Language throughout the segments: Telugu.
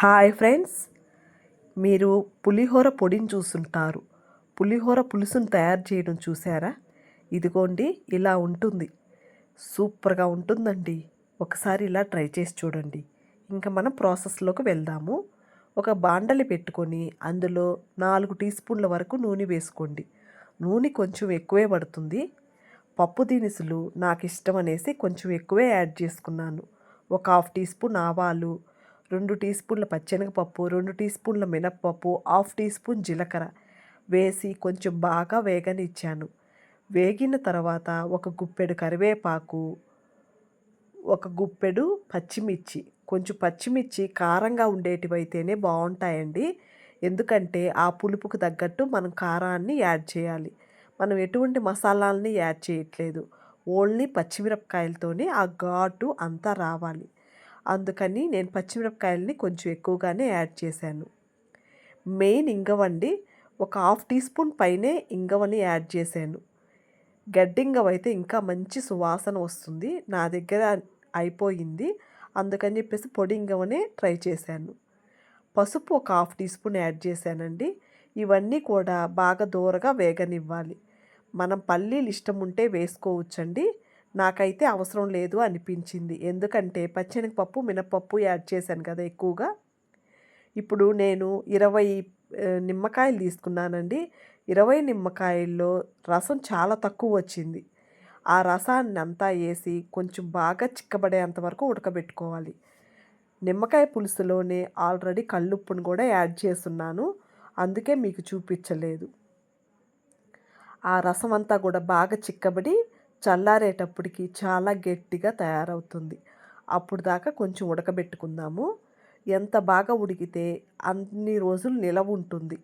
Hi friends. మీరు పులిహోర పొడిని చూస్తుంటారు. పులిహోర పులుసును తయారు చేయడం చూసారా? ఇదిగోండి ఇలా ఉంటుంది. సూపర్గా ఉంటుందండి. ఒకసారి ఇలా ట్రై చేసి చూడండి. ఇంకా మనం ప్రాసెస్లోకి వెళ్దాము. ఒక బాండలి పెట్టుకొని అందులో నాలుగు టీ స్పూన్ల వరకు నూనె వేసుకోండి. నూనె కొంచెం ఎక్కువే పడుతుంది. పప్పు దినుసులు నాకు ఇష్టం అనేసి కొంచెం ఎక్కువే యాడ్ చేసుకున్నాను. ఒక హాఫ్ టీ స్పూన్ ఆవాలు రెండు టీ స్పూన్ల పచ్చెనగపప్పు రెండు టీ స్పూన్ల మినప్పప్పు హాఫ్ టీ స్పూన్ జీలకర్ర వేసి కొంచెం బాగా వేగనిచ్చాను. వేగిన తర్వాత ఒక గుప్పెడు కరివేపాకు ఒక గుప్పెడు పచ్చిమిర్చి. కొంచెం పచ్చిమిర్చి కారంగా ఉండేటివైతేనే బాగుంటాయండి. ఎందుకంటే ఆ పులుపుకు తగ్గట్టు మనం కారాన్ని యాడ్ చేయాలి. మనం ఎటువంటి మసాలాలని యాడ్ చేయట్లేదు. ఓన్లీ పచ్చిమిరపకాయలతోనే ఆ ఘాటు అంతా రావాలి. అందుకని నేను పచ్చిమిరపకాయలని కొంచెం ఎక్కువగానే యాడ్ చేశాను. మెయిన్ ఇంగవండి ఒక హాఫ్ టీ స్పూన్ పైనే ఇంగవని యాడ్ చేశాను. గడ్డింగవ అయితే ఇంకా మంచి సువాసన వస్తుంది. నా దగ్గర అయిపోయింది. అందుకని చెప్పేసి పొడి ఇంగవనే ట్రై చేశాను. పసుపు ఒక హాఫ్ టీ స్పూన్ యాడ్ చేశానండి. ఇవన్నీ కూడా బాగా దూరగా వేగనివ్వాలి. మనం పల్లీలు ఇష్టం ఉంటే వేసుకోవచ్చండి. నాకైతే అవసరం లేదు అనిపించింది. ఎందుకంటే పచ్చనిపప్పు మినపప్పు యాడ్ చేశాను కదా ఎక్కువగా. ఇప్పుడు నేను ఇరవై నిమ్మకాయలు తీసుకున్నానండి. ఇరవై నిమ్మకాయల్లో రసం చాలా తక్కువ వచ్చింది. ఆ రసాన్ని అంతా వేసి కొంచెం బాగా చిక్కబడేంత వరకు ఉడకబెట్టుకోవాలి. నిమ్మకాయ పులుసులోనే ఆల్రెడీ కళ్ళుప్పును కూడా యాడ్ చేస్తున్నాను. అందుకే మీకు చూపించలేదు. ఆ రసం అంతా కూడా బాగా చిక్కబడి చల్లారేటప్పటికి చాలా గట్టిగా తయారవుతుంది. అప్పుడు దాకా కొంచెం ఉడకబెట్టుకుందాము. ఎంత బాగా ఉడికితే అన్ని రోజులు నిలవ ఉంటుంది.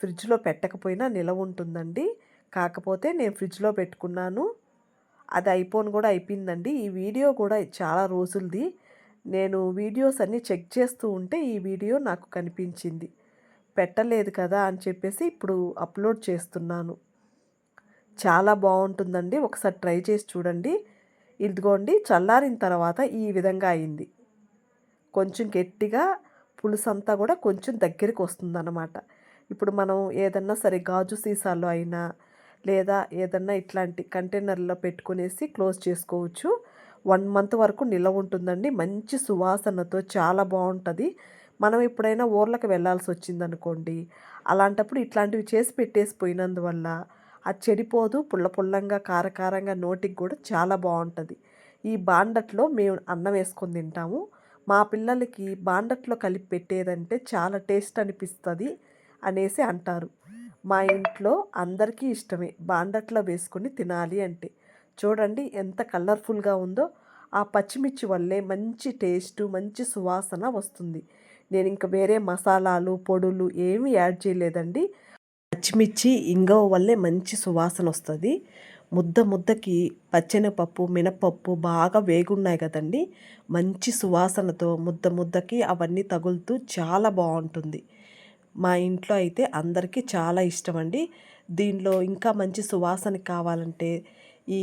ఫ్రిడ్జ్లో పెట్టకపోయినా నిలవ ఉంటుందండి. కాకపోతే నేను ఫ్రిడ్జ్లో పెట్టుకున్నాను. అది అయిపోను కూడా అయిపోయిందండి. ఈ వీడియో కూడా చాలా రోజులది. నేను వీడియోస్ అన్నీ చెక్ చేస్తూ ఉంటే ఈ వీడియో నాకు కనిపించింది. పెట్టలేదు కదా అని చెప్పేసి ఇప్పుడు అప్లోడ్ చేస్తున్నాను. చాలా బాగుంటుందండి. ఒకసారి ట్రై చేసి చూడండి. ఇదిగోండి చల్లారిన తర్వాత ఈ విధంగా అయింది. కొంచెం గట్టిగా పులుసు అంతా కూడా కొంచెం దగ్గరికి వస్తుందన్నమాట. ఇప్పుడు మనం ఏదన్నా సరే గాజు సీసాలో అయినా లేదా ఏదన్నా ఇట్లాంటి కంటైనర్లో పెట్టుకునేసి క్లోజ్ చేసుకోవచ్చు. వన్ మంత్ వరకు నిల్వ ఉంటుందండి. మంచి సువాసనతో చాలా బాగుంటుంది. మనం ఎప్పుడైనా ఊర్లకు వెళ్ళాల్సి వచ్చిందనుకోండి అలాంటప్పుడు ఇట్లాంటివి చేసి పెట్టేసి పోయినందువల్ల అది చెడిపోదు పుల్ల పుల్లంగా కారకారంగా నోటికి కూడా చాలా బాగుంటుంది. ఈ బాండట్లో మేము అన్నం వేసుకొని తింటాము. మా పిల్లలకి బాండట్లో కలిపి పెట్టేదంటే చాలా టేస్ట్ అనిపిస్తుంది అనేసి అంటారు. మా ఇంట్లో అందరికీ ఇష్టమే బాండట్లో వేసుకొని తినాలి అంటే. చూడండి ఎంత కలర్ఫుల్గా ఉందో ఆ పచ్చిమిర్చి వల్లే మంచి టేస్ట్ మంచి సువాసన వస్తుంది. నేను ఇంకా వేరే మసాలాలు పొడులు ఏమీ యాడ్ చేయలేదండి. పచ్చిమిర్చి ఇంగవ వల్లే మంచి సువాసన వస్తుంది. ముద్ద ముద్దకి పచ్చెనపప్పు మినపప్పు బాగా వేగున్నాయి కదండి. మంచి సువాసనతో ముద్ద ముద్దకి అవన్నీ తగులుతూ చాలా బాగుంటుంది. మా ఇంట్లో అయితే అందరికీ చాలా ఇష్టం అండి దీనిలో ఇంకా మంచి సువాసన కావాలంటే ఈ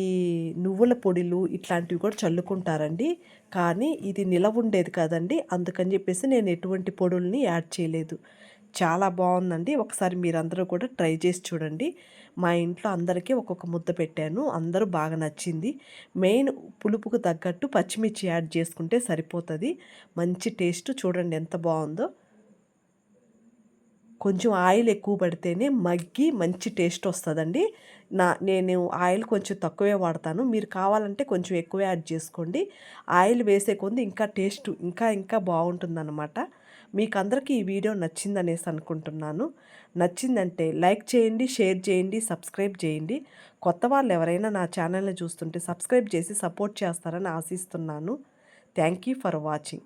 నువ్వుల పొడిలు ఇట్లాంటివి కూడా చల్లుకుంటారండి. కానీ ఇది నిలవ ఉండేది కదండి. అందుకని చెప్పేసి నేను ఎటువంటి పొడుల్ని యాడ్ చేయలేదు. చాలా బాగుందండి. ఒకసారి మీరందరూ కూడా ట్రై చేసి చూడండి. మా ఇంట్లో అందరికీ ఒక్కొక్క ముద్ద పెట్టాను. అందరూ బాగా నచ్చింది. మెయిన్ పులుపుకు తగ్గట్టు పచ్చిమిర్చి యాడ్ చేసుకుంటే సరిపోతుంది. మంచి టేస్ట్ చూడండి ఎంత బాగుందో. కొంచెం ఆయిల్ ఎక్కువ పడితేనే మగ్గి మంచి టేస్ట్ వస్తుందండి. నా నేను ఆయిల్ కొంచెం తక్కువే వాడతాను. మీరు కావాలంటే కొంచెం ఎక్కువే యాడ్ చేసుకోండి. ఆయిల్ వేసే కొంది ఇంకా టేస్ట్ ఇంకా ఇంకా బాగుంటుందన్నమాట. మీకు అందరికీ ఈ వీడియో నచ్చిందనేసి అనుకుంటున్నాను. నచ్చిందంటే లైక్ చేయండి షేర్ చేయండి సబ్స్క్రైబ్ చేయండి. కొత్త వాళ్ళు ఎవరైనా నా ఛానల్ని చూస్తుంటే సబ్స్క్రైబ్ చేసి సపోర్ట్ చేస్తారని ఆశిస్తున్నాను. Thank you for watching.